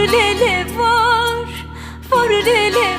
Var lele var. Var lele